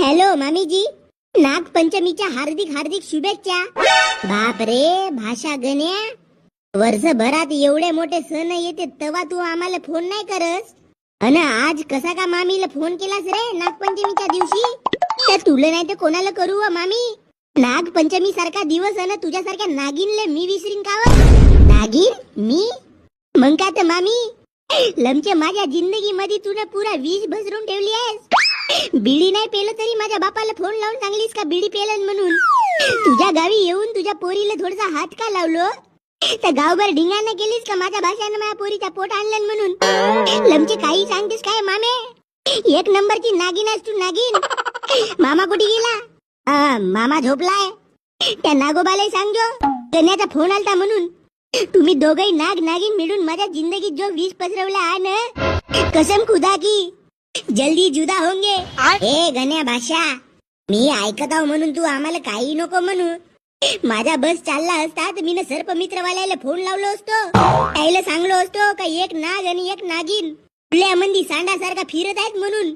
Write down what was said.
Hello मामीजी. नागपंचमीच्या हार्दिक हार्दिक शुभेच्छा. बाप रे भाषा गण्या. वर्षभरात एवढे मोठे सण येते तेव्हा तू आम्हाला फोन नाही करस अन आज कसा का मामीला फोन केलास रे नागपंचमीच्या दिवशी? त्या तुला नाही तर कोणाला करू हो, मामी? नागपंचमी सारखा दिवस अन तुझ्यासारख्या नागिनले मी विसरीन का हो? नागिन? मी? मग काय तर मामी? लमचे माझ्या जिंदगी मध्ये तुला पुरा विष भसरून ठेवली आहेस. बिडी नाही पेलं तरी माझ्या बापाला फोन लावून सांगलीस का बिडी पेलन म्हणून? तुझ्या गावी येऊन तुझ्या पोरीला थोडासा हात का लावलो? तर गावभर ढिंगाणं गेलीस का माझ्या भाषानं माझ्या पोरीचा पोट आणलं म्हणून? लमचे काही सांगतेस काय मामे? एक नंबरची नागिन आहेस तू नागिन. मामा कुठे गेला? मामा झोपलाय. त्या नागोबाला सांगजो गण्याचा फोन आलता म्हणून. तुम्ही दोघही नाग नागिन मिळून माझ्या जिंदगीत जो विष पसरवला आहे ना कसम खुदा की. जल्दी जुदा होंगे। ए गण्या भाषा मी ऐकत आहो म्हणून तू आम्हाला काही नको म्हणू. माझा बस चालला असता तर मी सर्प मित्रवाल्याला फोन लावलो असतो. त्याला सांगलो असतो का एक नाग आणि एक नागिन. मंदी सांडासारखा फिरत आहेत म्हणून.